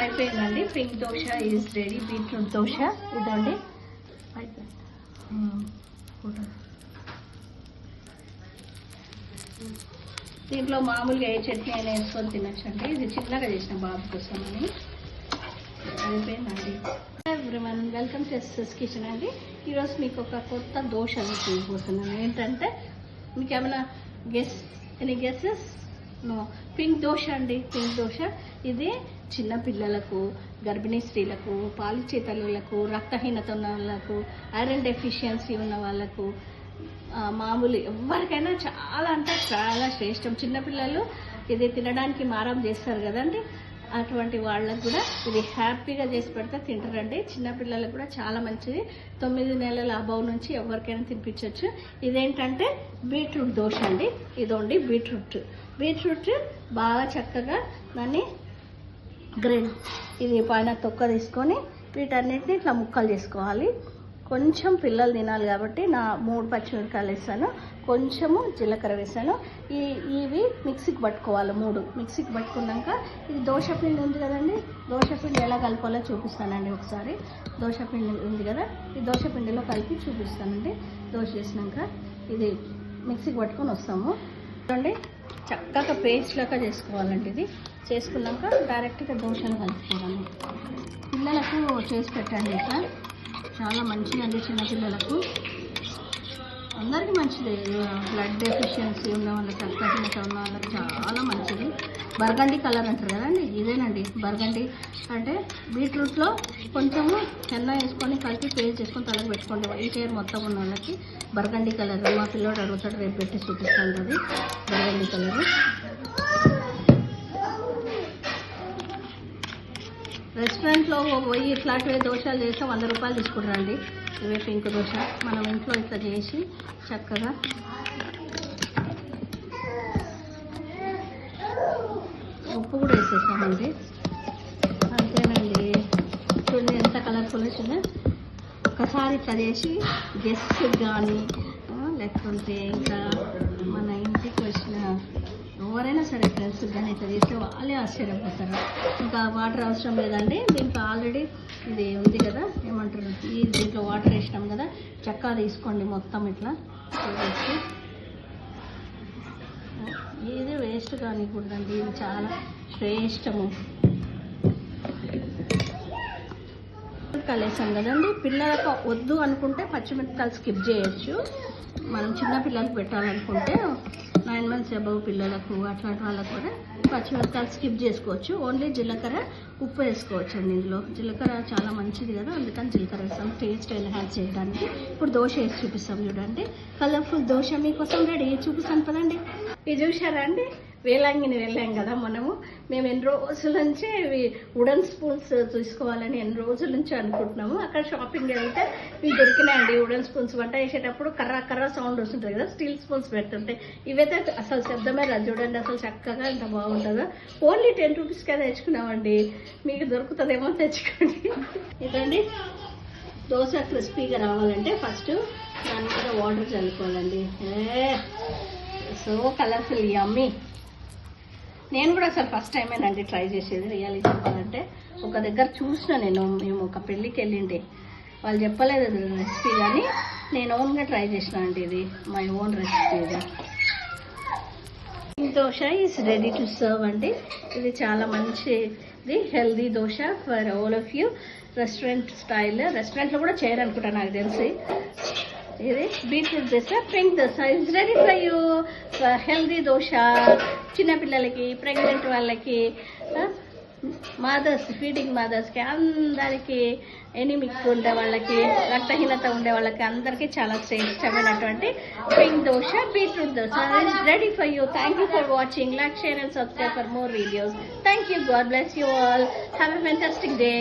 అయిపోయిందండి. Pink dosa is ready. Beetroot dosa. ఇదండి. అయిపోయింది దీంట్లో మామూలుగా ఏ చట్నీ అయినా వేసుకొని తినచ్చండి. ఇది చిన్నగా చేసిన బాబు కోసం అని. అయిపోయిందండి. Everyone welcome to SS kitchen అండి. ఈరోజు మీకు ఒక కొత్త దోశ చూపిపోతున్నాను ఏంటంటే మీకు ఏమైనా guess any guesses no pink dosa అండి. పింక్ దోశ. ఇది చిన్నపిల్లలకు గర్భిణీ స్త్రీలకు పాలిచ్చే తల్లులకు రక్తహీనత ఉన్న వాళ్ళకు ఐరన్ డెఫిషియన్సీ ఉన్న వాళ్ళకు మామూలు ఎవరికైనా చాలా అంటే చాలా శ్రేష్టం. చిన్నపిల్లలు ఇది తినడానికి మారం చేస్తారు కదండి అటువంటి వాళ్ళకు కూడా ఇది హ్యాపీగా చేసి పెడితే తింటారండి. చిన్నపిల్లలకు కూడా చాలా మంచిది. తొమ్మిది నెలల అబౌవ్ నుంచి ఎవరికైనా తినిపించవచ్చు ఇదేంటంటే బీట్రూట్ దోశ అండి. ఇదోండి బీట్రూట్. బీట్రూట్ బాగా చక్కగా దాన్ని గ్రైండ్ ఇది పైన తొక్క తీసుకొని వీటన్నిటిని ఇట్లా ముక్కలు చేసుకోవాలి. కొంచెం పిల్లలు తినాలి కాబట్టి నా మూడు పచ్చిమిరకాయలు వేసాను. కొంచెము జీలకర్ర వేసాను. ఈ ఇవి మిక్సీకి పట్టుకోవాలి మూడు. మిక్సీకి పట్టుకున్నాక ఇది దోశ పిండి ఉంది కదండి? దోశ పిండి ఎలా కలపాలో చూపిస్తానండి ఒకసారి. దోశ పిండి ఉంది కదా? ఈ దోశ పిండిలో కలిపి చూపిస్తానండి. దోశ చేసినాక ఇది మిక్సీకి పట్టుకొని వస్తాము. చూడండి. చక్కగా పేస్ట్ లాగా చేసుకోవాలండి ఇది. చేసుకున్నాక డైరెక్ట్గా దోశలు కలుపుకోవాలి. పిల్లలకు చేసి పెట్టండి సార్ చాలా మంచిదండి చిన్నపిల్లలకు. అందరికీ మంచిది. బ్లడ్ డెఫిషియన్సీ ఉన్న వాళ్ళకి రక్తహీనత ఉన్న వాళ్ళకి చాలా మంచిది. బర్గండి కలర్ అంటారు కదండి? ఇదేనండి బర్గండి అంటే బీట్రూట్లో కొంచెము చెన్న వేసుకొని కలిపి పేస్ట్ చేసుకొని తలకు పెట్టుకోండి ఈ చైర్ మొత్తం ఉన్న వాళ్ళకి బర్గండి కలర్. మా పిల్లోడు అడుగుతాడు రేపు పెట్టి చూపిస్తాను అది బర్గండి కలర్. రెస్టారెంట్లో పోయి ఇట్లాంటివి దోశలు చేస్తే వంద రూపాయలు తీసుకుంటారండి. ఇవే పింక్ దోశ. మనం ఇంట్లో ఇట్లా చేసి చక్కగా ఉప్పు కూడా వేసేసామండి. అంతేనండి. చూడండి ఎంత కలర్ఫుల్ వచ్చిందో. ఒకసారి చదివేసి గెస్ట్ కానీ లేకుంటే ఇంకా మన ఇంటికి వచ్చిన ఎవరైనా సరే ఫ్రెండ్స్ కానీ ఇట్లా చేస్తే వాళ్ళే ఆశ్చర్యపోతారు. ఇంకా వాటర్ అవసరం లేదండి. దీంట్లో ఆల్రెడీ ఇది ఉంది కదా ఏమంటారు? ఈ దీంట్లో వాటర్ వేసినాం కదా చక్కా తీసుకోండి మొత్తం ఇట్లా. వేసి ఏది వేస్ట్ కానివ్వండి ఇది చాలా శ్రేష్టము. కలిసాం కదండి పిల్లలకు వద్దు అనుకుంటే పచ్చిమిరపకాయలు స్కిప్ చేయొచ్చు. మనం చిన్న పిల్లలకు పెట్టాలనుకుంటే నైన్ మంత్స్ అబవ్ పిల్లలకు అట్లాంటి వాళ్ళకు కూడా పచ్చిమిరపకాయలు స్కిప్ చేసుకోవచ్చు. ఓన్లీ జీలకర్ర ఉప్పు వేసుకోవచ్చు అండి ఇందులో. జీలకర్ర చాలా మంచిది కదా అందుకని జీలకర్ర వేస్తాం. టేస్ట్ ఎన్హాన్స్ చేయడానికి. ఇప్పుడు దోశ వేసి చూపిస్తాం చూడండి. కలర్ఫుల్ దోశ మీకోసం రెడీ చూపిస్తాను పదండి. ఇది చూసారా అండి? వేలాంగిని వెళ్ళాం కదా మనము. మేము ఎన్ని రోజుల నుంచి ఇవి వుడన్ స్పూన్స్ తీసుకోవాలని ఎన్ని రోజుల నుంచి అనుకుంటున్నాము. అక్కడ షాపింగ్ వెళ్తే ఇవి దొరికినాయండి వుడన్ స్పూన్స్ వంట వేసేటప్పుడు కర్ర కర్ర సౌండ్ వస్తుంటుంది కదా స్టీల్ స్పూన్స్ పెడుతుంటే. ఇవైతే అసలు శబ్దమే రాదు చూడండి అసలు చక్కగా ఎంత బాగుంటుందో. ఓన్లీ టెన్ రూపీస్కే తెచ్చుకున్నామండి. మీకు దొరుకుతుందేమో తెచ్చుకోండి. ఇదండి. దోశ క్రిస్పీగా రావాలంటే ఫస్ట్ దాని మీద వాటర్ చల్లుకోవాలండి. ఏ! సో కలర్ఫుల్ యమ్మీ నేను కూడా అసలు ఫస్ట్ టైమేనండి ట్రై చేసేది. రియాలీ చెప్పాలంటే ఒక దగ్గర చూసిన నేను మేము ఒక పెళ్ళికి వెళ్ళిండే వాళ్ళు చెప్పలేదు రెసిపీ కానీ నేను ఓన్గా ట్రై చేసిన అండి ఇది మై ఓన్ రెసిపీ ఇది. ఈ dosa is ready to serve అండి. ఇది చాలా మంచిది healthy dosa for all of you restaurant style రెస్టారెంట్లో కూడా చేయరనుకుంటా నాకు తెలిసి. ఇది. Beetroot dosa pink dosa is ready for you healthy dosa చిన్నపిల్లలకి ప్రెగ్నెంట్ వాళ్ళకి మదర్స్ ఫీడింగ్ మదర్స్కి అందరికీ ఎనిమిక్ ఉండే వాళ్ళకి రక్తహీనత ఉండే వాళ్ళకి అందరికీ చాలా శ్రేష్టమైనటువంటి pink dosa beetroot dosa ready for you thank you for watching like share and subscribe for more videos thank you God bless you all have a fantastic day